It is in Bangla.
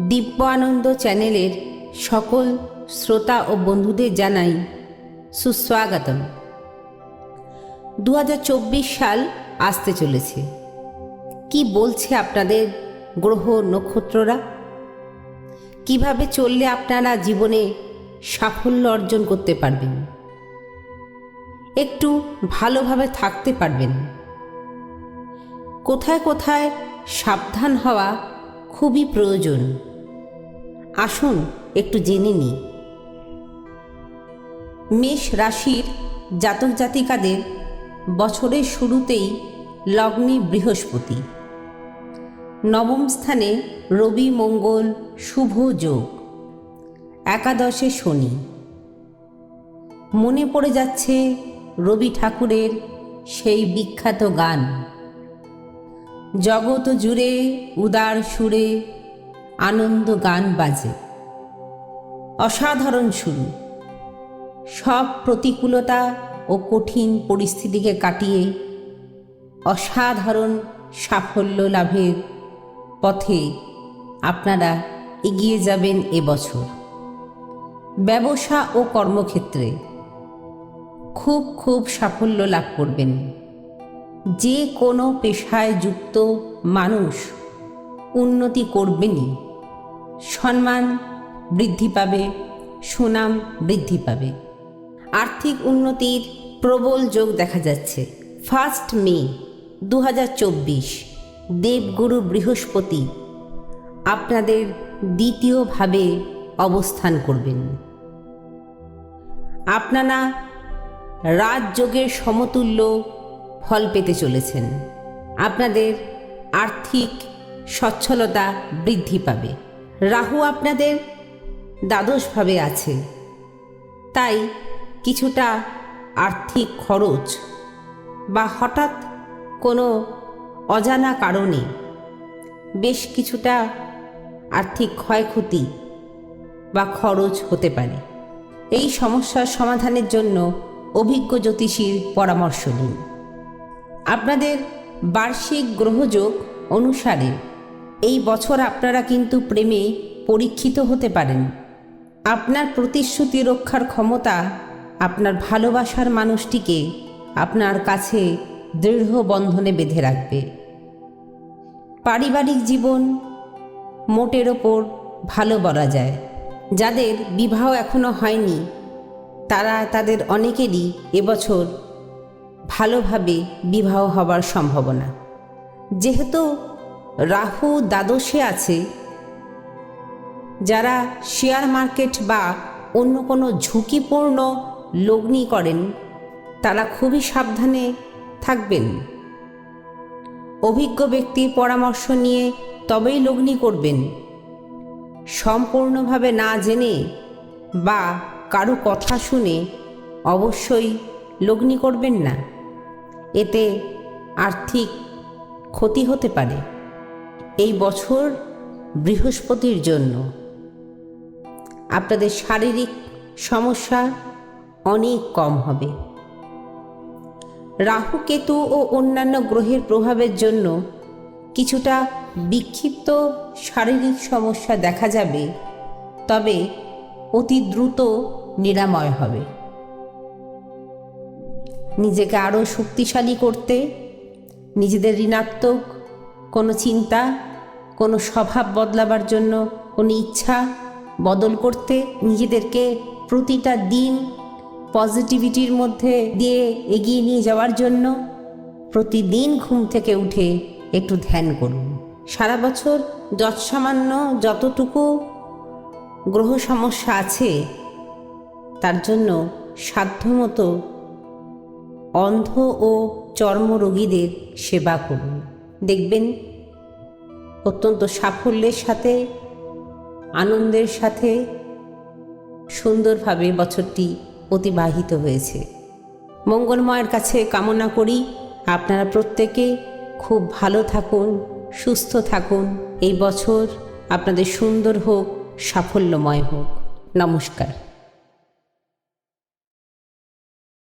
দিব্য আনন্দ চ্যানেলের সকল শ্রোতা ও বন্ধুদের জানাই সুস্বাগতম। দু হাজার চব্বিশ সাল আসতে চলেছে। কি বলছে আপনাদের গ্রহ নক্ষত্ররা? কীভাবে চললে আপনারা জীবনে সাফল্য অর্জন করতে পারবেন? একটু ভালোভাবে থাকতে পারবেন। কোথায় কোথায় সাবধান হওয়া খুবই প্রয়োজন। আসুন, একটু জেনে নিই মেষ রাশির জাতক জাতিকাদের বছরের শুরুতেই লগ্নে বৃহস্পতি। নবম স্থানে রবি মঙ্গল শুভ যোগ। একাদশে শনি। মনে পড়ে যাচ্ছে রবি ঠাকুরের সেই বিখ্যাত গান। জগৎ জুড়ে, উদার সুরে, আনন্দ গান বাজে। অসাধারণ শুরু সব প্রতিকূলতা ও কঠিন পরিস্থিতিকে কাটিয়ে অসাধারণ সাফল্য লাভের পথে আপনারা এগিয়ে যাবেন এবছর ব্যবসা ও কর্মক্ষেত্রে খুব খুব সাফল্য লাভ করবেন। যে কোনো পেশায় যুক্ত মানুষ উন্নতি করবেনই সম্মান বৃদ্ধি পাবে, সুনাম বৃদ্ধি পাবে। আর্থিক উন্নতির প্রবল যোগ দেখা যাচ্ছে। ফার্স্ট মে দু হাজার চব্বিশ, দেবগুরু বৃহস্পতি আপনাদের দ্বিতীয়ভাবে অবস্থান করবেন। আপনারা রাজযোগের সমতুল্য ফল পেতে চলেছেন। আপনাদের আর্থিক সচ্ছলতা বৃদ্ধি পাবে। রাহু আপনাদের দ্বাদশভাবে আছে। তাই কিছুটা আর্থিক খরচ বা হঠাৎ কোনো অজানা কারণে বেশ কিছুটা আর্থিক ক্ষয়ক্ষতি বা খরচ হতে পারে। এই সমস্যার সমাধানের জন্য অভিজ্ঞ জ্যোতিষীর পরামর্শ নিন। আপনাদের বার্ষিক গ্রহযোগ অনুসারে এই বছর আপনারা কিন্তু প্রেমে পরীক্ষিত হতে পারেন। আপনার প্রতিশ্রুতি রক্ষার ক্ষমতা আপনার ভালোবাসার মানুষটিকে আপনার কাছে দৃঢ় বন্ধনে বেঁধে রাখবে। পারিবারিক জীবন মোটের ওপর ভালো বলা যায়। যাদের বিবাহ এখনও হয়নি, তারা তাদের অনেকেরই এবছর ভালোভাবে বিবাহ হবার সম্ভাবনা। যেহেতু রাহু দ্বাদশে আছে, যারা শেয়ার মার্কেট বা অন্য কোনো ঝুঁকিপূর্ণ লগ্নি করেন, তারা খুবই সাবধানে থাকবেন। অভিজ্ঞ ব্যক্তির পরামর্শ নিয়ে তবেই লগ্নি করবেন। সম্পূর্ণভাবে না জেনে বা কারও কথা শুনে অবশ্যই লগ্নি করবেন না। এতে আর্থিক ক্ষতি হতে পারে। এই বছর বৃহস্পতির জন্য আপনাদের শারীরিক সমস্যা অনেক কম হবে। রাহু, কেতু ও অন্যান্য গ্রহের প্রভাবের জন্য কিছুটা বিক্ষিপ্ত শারীরিক সমস্যা দেখা যাবে, তবে অতি দ্রুত নিরাময় হবে। নিজেকে আরও শক্তিশালী করতে, নিজেদের ঋণাত্মক কোনো চিন্তা, কোনো স্বভাব বদলাবার জন্য কোনো ইচ্ছা বদল করতে, নিজেদেরকে প্রতিটা দিন পজিটিভিটির মধ্যে দিয়ে এগিয়ে নিয়ে যাওয়ার জন্য প্রতিদিন ঘুম থেকে উঠে একটু ধ্যান করুন। সারা বছর যৎসামান্য যতটুকু গ্রহ সমস্যা আছে, তার জন্য সাধ্যমতো অন্ধ ও চর্মরোগীদের সেবা করুন। দেখবেন অত্যন্ত সাফল্যের সাথে, আনন্দের সাথে সুন্দরভাবে বছরটি অতিবাহিত হয়েছে। মঙ্গলময়ের কাছে কামনা করি। আপনারা প্রত্যেকে খুব ভালো থাকুন, সুস্থ থাকুন। এই বছর আপনাদের সুন্দর হোক, সাফল্যময় হোক। নমস্কার।